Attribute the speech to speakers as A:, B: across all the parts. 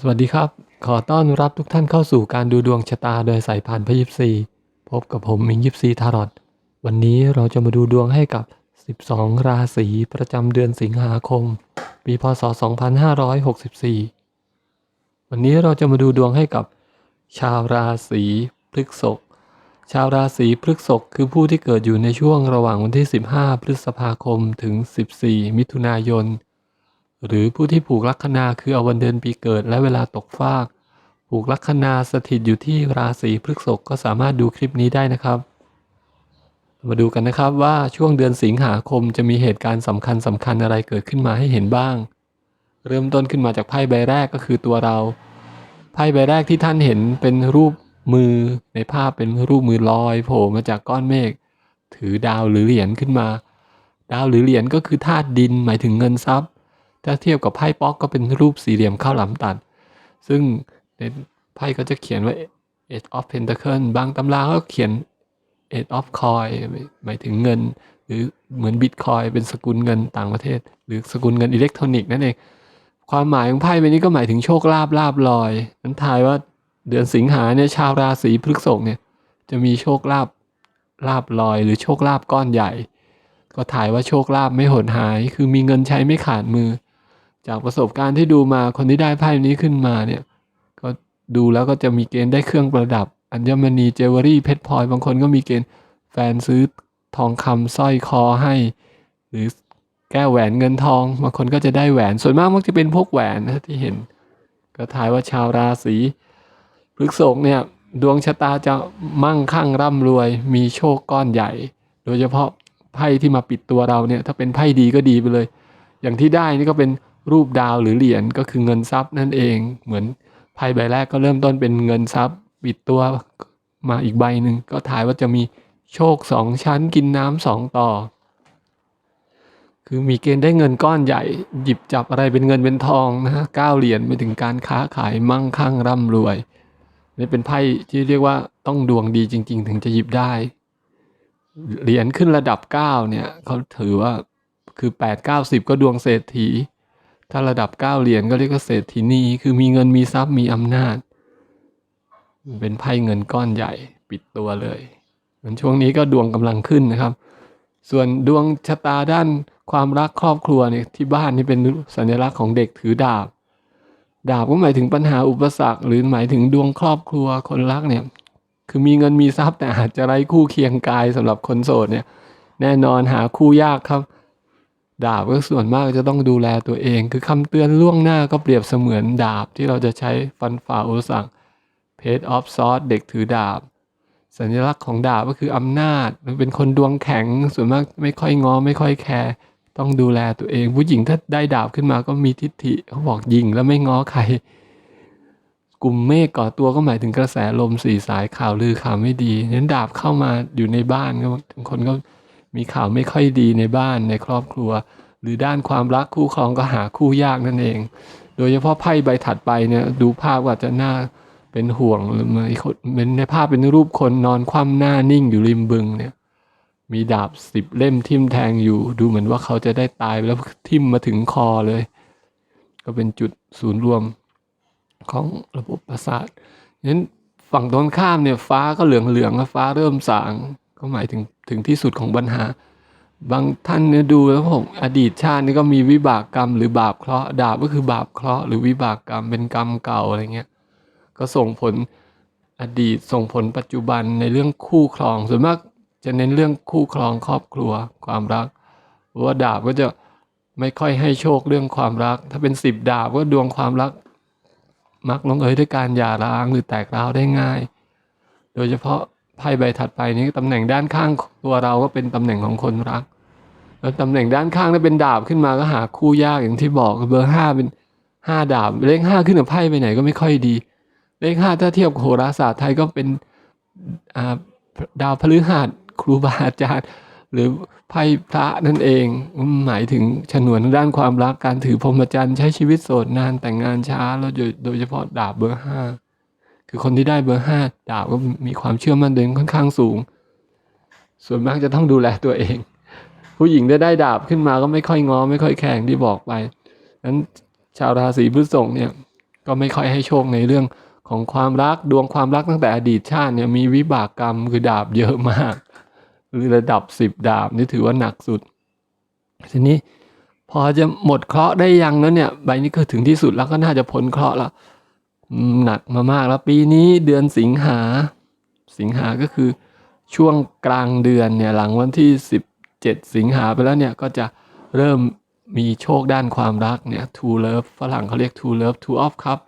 A: สวัสดีครับ ขอต้อนรับทุกท่านเข้าสู่การดูดวงชะตาโดยสายพานพยิปซีพบกับผมมิงยิปซีทารอตวันนี้เราจะมาดูดวงให้กับ 12 ราศีประจำเดือนสิงหาคม ปีพศ 2564 วันนี้เราจะมาดูดวงให้กับ ชาวราศีพฤกษภชาวราศีพฤกษภคือผู้ที่เกิดอยู่ในช่วงระหว่างวันที่ 15 พฤษภาคมถึง 14 มิถุนายน หรือผู้ที่ผูกลัคนาคือเอาวันเดือนปีเกิดและเวลาตกฟาก ผูกลัคนาสถิตอยู่ที่ราศีพฤษภก็สามารถดูคลิปนี้ได้นะครับ มาดูกันนะครับว่าช่วงเดือนสิงหาคมจะมีเหตุการณ์สำคัญสำคัญอะไรเกิดขึ้นมาให้เห็นบ้าง เริ่มต้นขึ้นมาจากไพ่ใบแรกก็คือตัวเรา ไพ่ใบแรกที่ท่านเห็นเป็นรูปมือในภาพเป็นรูปมือลอยโผล่มาจากก้อนเมฆถือดาวหรือเหรียญขึ้นมา ดาวหรือเหรียญก็คือธาตุดินหมายถึงเงินทรัพย์ ถ้าเทียบกับไพ่ป๊อกก็เป็นรูปสี่เหลี่ยมข้าวหลามตัด ซึ่งในไพ่ก็จะเขียนว่า Eight of Pentacle บางตำราก็เขียน Eight of Coin หมายถึงเงิน หรือเหมือน Bitcoin เป็นสกุลเงินต่างประเทศ หรือสกุลเงินอิเล็กทรอนิกส์นั่นเอง ความหมายของไพ่ใบนี้ก็หมายถึงโชคลาภลาบลอย นั้นทายว่าเดือนสิงหาเนี่ยชาวราศีพฤษภเนี่ยจะมีโชคลาภลาบลอย หรือโชคลาภก้อนใหญ่ ก็ถ่ายว่าโชคลาภไม่หดหาย คือมีเงินใช้ไม่ขาดมือ จากประสบการณ์ที่ดูมาคนที่ได้ไพ่นี้ขึ้นมาเนี่ย ก็ดูแล้วก็จะมีเกณฑ์ได้เครื่องประดับ อัญมณีเจวเวลรี่เพชรพลอยบางคนก็มีเกณฑ์แฟนซื้อทองคำสร้อยคอให้ หรือแก้วแหวนเงินทองบางคนก็จะได้แหวนส่วนมากมักจะเป็นพวกแหวนนะที่เห็น ก็ทายว่าชาวราศีพฤษภเนี่ยดวงชะตาจะมั่งคั่งร่ำรวย มีโชคก้อนใหญ่ โดยเฉพาะไพ่ที่มาปิดตัวเราเนี่ย ถ้าเป็นไพ่ดีก็ดีไปเลย อย่างที่ได้นี่ก็เป็น รูปดาวหรือเหรียญก็คือเงินทรัพย์นั่นเอง เหมือนไพ่ใบแรกก็เริ่มต้นเป็นเงินทรัพย์ปิดตัวมาอีกใบหนึ่งก็ถ่ายว่าจะมีโชคสองชั้นกินน้ำสองต่อ คือมีเกณฑ์ได้เงินก้อนใหญ่ หยิบจับอะไรเป็นเงินเป็นทองนะฮะเก้าเหรียญไปถึงการค้าขายมั่งคั่งร่ำรวยนี่เป็นไพ่ที่เรียกว่าต้องดวงดีจริง ๆ ถึงจะหยิบได้ เหรียญขึ้นระดับเก้าเนี่ยเขาถือว่าคือแปดเก้าสิบก็ดวงเศรษฐี ถ้าระดับเก้าเหรียญก็เรียกว่าเศรษฐีนีคือมีเงินมีทรัพย์มีอำนาจ เป็นไพ่เงินก้อนใหญ่ปิดตัวเลยเหมือนช่วงนี้ก็ดวงกำลังขึ้นนะครับ ส่วนดวงชะตาด้านความรักครอบครัวเนี่ยที่บ้านนี่เป็นสัญลักษณ์ของเด็กถือดาบ ดาบก็หมายถึงปัญหาอุปสรรค หรือหมายถึงดวงครอบครัวคนรักเนี่ยคือมีเงินมีทรัพย์แต่อาจจะไร้คู่เคียงกายสำหรับคนโสดเนี่ย แน่นอนหาคู่ยากครับ ดาบก็ส่วนมากจะต้องดูแลตัวเอง คือคำเตือนล่วงหน้าก็เปรียบเสมือนดาบที่เราจะใช้ฟันฝ่าอุปสรรคเพจออฟซอสเด็กถือดาบ สัญลักษณ์ของดาบก็คืออำนาจ มันเป็นคนดวงแข็ง ส่วนมากไม่ค่อยงอไม่ค่อยแคร์ต้องดูแลตัวเอง ผู้หญิงถ้าได้ดาบขึ้นมาก็มีทิฏฐิเขาบอกยิงแล้วไม่ง้อใคร กลุ่มเมฆก่อตัวก็หมายถึงกระแสลมสี่สายข่าวลือข่าวไม่ดีนั้นดาบเข้ามาอยู่ในบ้านก็บางคนก็ มีข่าวไม่ค่อยดีในบ้านในครอบครัว หรือด้านความรักคู่ครองก็หาคู่ยากนั่นเอง โดยเฉพาะไพ่ใบถัดไปเนี่ยดูภาพว่าจะน่าเป็นห่วงหรือไม่เป็นในภาพเป็นรูปคนนอนคว่ำหน้านิ่งอยู่ริมบึงเนี่ย มีดาบสิบเล่มทิ่มแทงอยู่ ดูเหมือนว่าเขาจะได้ตายแล้วทิ่มมาถึงคอเลย ก็เป็นจุดศูนย์รวมของระบบประสาทนั้นฝั่งตรงข้ามเนี่ยฟ้าก็เหลืองเหลืองๆฟ้าเริ่มสาง ก็หมายถึง ถึงที่สุดของปัญหา บางท่านเนี่ยดูแล้วผมอดีตชาตินี่ก็มีวิบากกรรม หรือบาปเคราะห์ดาบก็คือบาปเคราะห์หรือวิบากกรรมเป็นกรรมเก่าอะไรเงี้ยก็ส่งผลอดีตส่งผลปัจจุบันในเรื่องคู่ครองส่วนมากจะเน้นเรื่องคู่ครองครอบครัวความรักว่าดาบก็จะไม่ค่อยให้โชคเรื่องความรัก ถ้าเป็นสิบดาบก็ดวงความรัก มักลงเอยด้วยการหย่าร้างหรือแตกร้าวได้ง่าย โดยเฉพาะ ไพ่ใบถัดไปนี้ตำแหน่งด้านข้างตัวเราก็เป็นตำแหน่งของคนรัก แล้วตำแหน่งด้านข้างถ้าเป็นดาบขึ้นมาก็หาคู่ยากอย่างที่บอกเบอร์ห้าเป็นห้าดาบเลขห้าขึ้นกับไพ่ไปไหนก็ไม่ค่อยดี เลขห้าถ้าเทียบกับโหราศาสตร์ไทยก็เป็นาดาวพฤหัสครูบาอาจารย์ หรือไพ่พระนั่นเองหมายถึงฉนวนด้านความรักการถือพรหมจรรย์ใช้ชีวิตโสดนานแต่งงานช้าแล้วโดยเฉพาะดาบเบอร์ห้า คือคนที่ได้เบอร์ห้าดาบก็มีความเชื่อมั่นตัวเองค่อนข้างสูง ส่วนมากจะต้องดูแลตัวเอง ผู้หญิงได้ได้ดาบขึ้นมาก็ไม่ค่อยงอ ไม่ค่อยแข็งที่บอกไปนั้นชาวราศีพฤษภเนี่ยก็ไม่ค่อยให้โชคในเรื่องของความรักดวงความรักตั้งแต่อดีตชาติเนี่ยมีวิบากกรรมคือดาบเยอะมาก หรือระดับสิบดาบนี่ถือว่าหนักสุด ทีนี้พอจะหมดเคราะห์ได้ยังแล้วเนี่ยใบนี้ก็ถึงที่สุดแล้วก็น่าจะพ้นเคราะห์แล้ว หนักมามากแล้วปีนี้เดือนสิงหา สิงหาก็คือช่วงกลางเดือนเนี่ยหลังวันที่ 17 สิงหาไปแล้วเนี่ยก็จะเริ่มมีโชคด้านความรักเนี่ย two love ฝรั่งเขาเรียก two love two of cup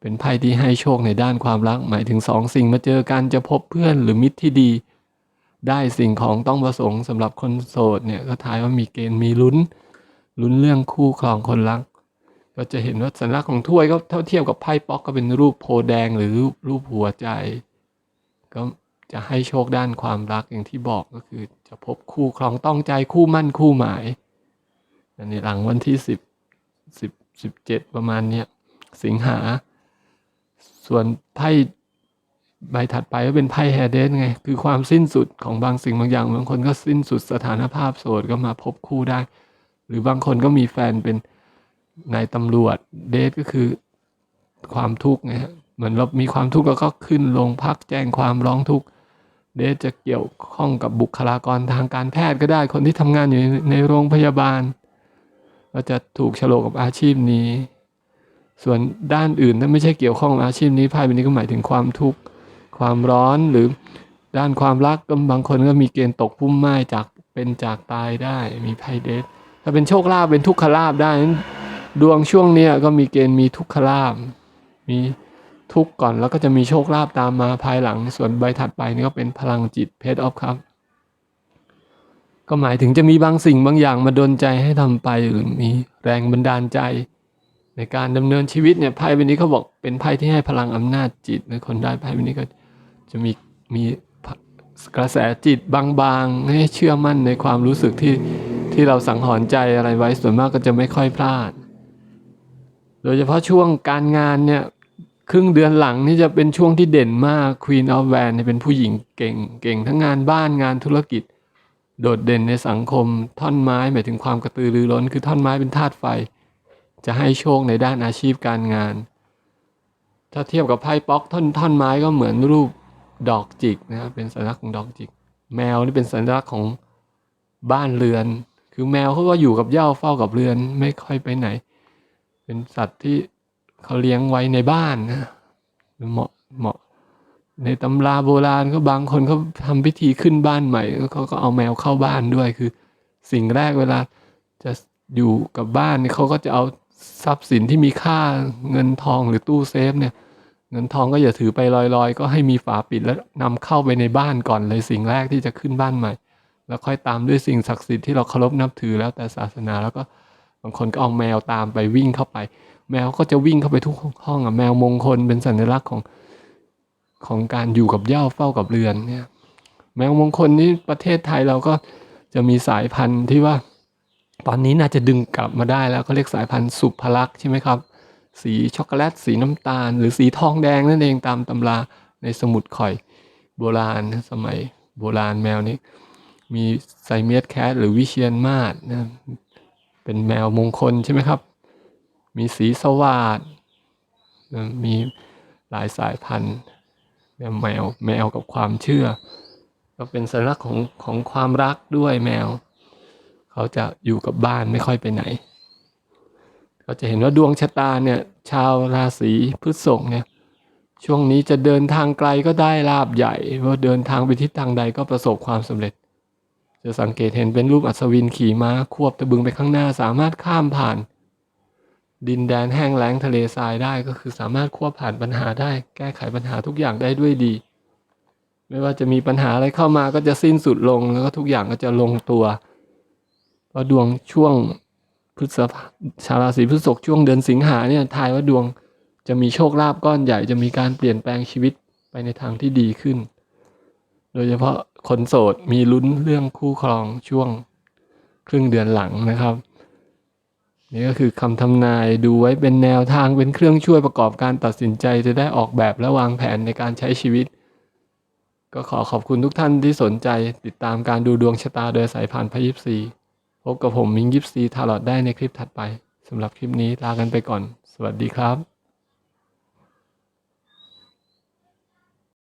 A: เป็นไพ่ที่ให้โชคในด้านความรัก หมายถึงสองสิ่งมาเจอกันจะพบเพื่อนหรือมิตรที่ดี ได้สิ่งของต้องประสงค์สำหรับคนโสดเนี่ยก็ทายว่ามีเกณฑ์มีลุ้นลุ้นเรื่องคู่ครองคนรัก ก็จะเห็นว่าสัญลักษณ์ของถ้วยก็เท่าเทียบกับไพ่ป๊อกก็เป็นรูปโพแดงหรือรูปรูปหัวใจ ก็จะให้โชคด้านความรักอย่างที่บอกก็คือ จะพบคู่ครองต้องใจคู่มั่นคู่หมายอันนี้หลังวันที่สิบสิบสิบเจ็ดประมาณเนี้ยสิงหา ส่วนไพ่ใบถัดไปก็เป็นไพ่แฮเดนไง คือความสิ้นสุดของบางสิ่งบางอย่าง บางคนก็สิ้นสุดสถานภาพโสดก็มาพบคู่ได้ หรือบางคนก็มีแฟนเป็น นายตำรวจเดทก็คือความทุกข์ไงฮะเหมือนเรามีความทุกข์แล้วก็ขึ้นโรงพักแจ้งความร้องทุกข์เดทจะเกี่ยวข้องกับบุคลากรทางการแพทย์ก็ได้ คนที่ทำงานอยู่ในโรงพยาบาลก็จะถูกฉลกกับอาชีพนี้ ส่วนด้านอื่นถ้าไม่ใช่เกี่ยวข้องกับอาชีพนี้ไพ่ใบนี้ก็หมายถึงความทุกข์ความร้อนหรือด้านความรักก็บางคนก็มีเกณฑ์ตกพุ่มไม้จากเป็นจากตายได้มีไพ่เดทถ้าเป็นโชคลาภเป็นทุกขลาภได้นั้น ดวงช่วงเนี้ยก็มีเกณฑ์มีทุกขลาภมีทุกก่อนแล้วก็จะมีโชคลาภตามมาภายหลัง ส่วนใบถัดไปนี่ก็เป็นพลังจิตเพจออฟครับ ก็หมายถึงจะมีบางสิ่งบางอย่างมาดนใจให้ทำไปหรือมีแรงบันดาลใจ ในการดำเนินชีวิตเนี่ยไพ่ใบนี้เขาบอกเป็นไพ่ที่ให้พลังอำนาจจิตในคนได้ไพ่ใบนี้ก็จะมีมีกระแสจิตบางๆ ให้เชื่อมั่นในความรู้สึกที่ที่เราสังหรณ์ใจอะไรไว้ส่วนมากก็จะไม่ค่อยพลาด โดยเฉพาะช่วงการงานเนี่ยครึ่งเดือนหลังนี่จะเป็นช่วงที่เด่นมาก Queen of Van เนี่ยเป็นผู้หญิงเก่งเก่งทั้งงานบ้านงานธุรกิจ โดดเด่นในสังคมท่อนไม้หมายถึงความกระตือรือร้น คือท่อนไม้เป็นธาตุไฟ จะให้โชคในด้านอาชีพการงาน ถ้าเทียบกับไพ่ป๊อกท่อนท่อนไม้ก็เหมือนรูปดอกจิกนะครับเป็นสัญลักษณ์ของดอกจิก แมวนี่เป็นสัญลักษณ์ของบ้านเรือน คือแมวเขาก็อยู่กับเหย้าเฝ้ากับเรือนไม่ค่อยไปไหน เป็นสัตว์ที่เขาเลี้ยงไว้ในบ้านนะเหมาะเหมาะ ในตำราโบราณก็บางคนเขาทำพิธีขึ้นบ้านใหม่เขาก็เอาแมวเข้าบ้านด้วยคือ สิ่งแรกเวลาจะอยู่กับบ้านเขาก็จะเอาทรัพย์สินที่มีค่าเงินทองหรือตู้เซฟเนี่ย เงินทองก็อย่าถือไปลอยๆ ก็ให้มีฝาปิดแล้วนำเข้าไปในบ้านก่อนเลยสิ่งแรกที่จะขึ้นบ้านใหม่ แล้วค่อยตามด้วยสิ่งศักดิ์สิทธิ์ที่เราเคารพนับถือแล้วแต่ศาสนาแล้วก็างคนก็เอาแมวตามไปวิ่งเข้าไป แมวก็จะวิ่งเข้าไปทุกห้องอะแมวมงคลเป็นสัญลักษณ์ของของการอยู่กับเหย้าเฝ้ากับเรือนเนี่ยแมวมงคลนี่ประเทศไทยเราก็จะมีสายพันธุ์ที่ว่า ตอนนี้น่าจะดึงกลับมาได้แล้วเขาเรียกสายพันธุ์สุภลักษณ์ใช่ไหมครับ สีช็อกโกแลต สีน้ำตาล หรือสีทองแดงนั่นเองตามตำราในสมุดข่อยโบราณสมัยโบราณแมวนี้ มีไซเมียสแคทหรือวิเชียนมาศนะ เป็นแมวมงคลใช่ไหมครับ มีสีสว่าดมีหลายสายพันธุ์แบบแมวแมวกับความเชื่อ ก็เป็นสัญลักษณ์ของของความรักด้วยแมว เขาจะอยู่กับบ้านไม่ค่อยไปไหน ก็จะเห็นว่าดวงชะตาเนี่ยชาวราศีพฤษภเนี่ยช่วงนี้จะเดินทางไกลก็ได้ลาบใหญ่ว่าเดินทางไปทิศทางใดก็ประสบความสำเร็จ จะสังเกตเห็นเป็นรูปอัศวินขี่ม้าควบตะบึงไปข้างหน้า สามารถข้ามผ่าน ดินแดนแห้งแล้งทะเลทรายได้ก็คือสามารถควบผ่านปัญหาได้ แก้ไขปัญหาทุกอย่างได้ด้วยดี ไม่ว่าจะมีปัญหาอะไรเข้ามาก็จะสิ้นสุดลงแล้วก็ทุกอย่างก็จะลงตัวเพราะดวงช่วงพฤษภาชาวราศีพฤษภช่วงเดือนสิงหาเนี่ยทายว่าดวงจะมีโชคลาภก้อนใหญ่จะมีการเปลี่ยนแปลงชีวิตไปในทางที่ดีขึ้น โดยเฉพาะ คนโสดมีลุ้นเรื่องคู่ครองช่วงครึ่งเดือนหลังนะครับ นี่ก็คือคำทำนายดูไว้เป็นแนวทางเป็นเครื่องช่วยประกอบการตัดสินใจจะได้ออกแบบและวางแผนในการใช้ชีวิต ก็ขอขอบคุณทุกท่านที่สนใจติดตามการดูดวงชะตาโดยสายพานพยิปซีพบกับผมมิงยิปซีทาร์ลอดได้ในคลิปถัดไปสำหรับคลิปนี้ลากันไปก่อน สวัสดีครับ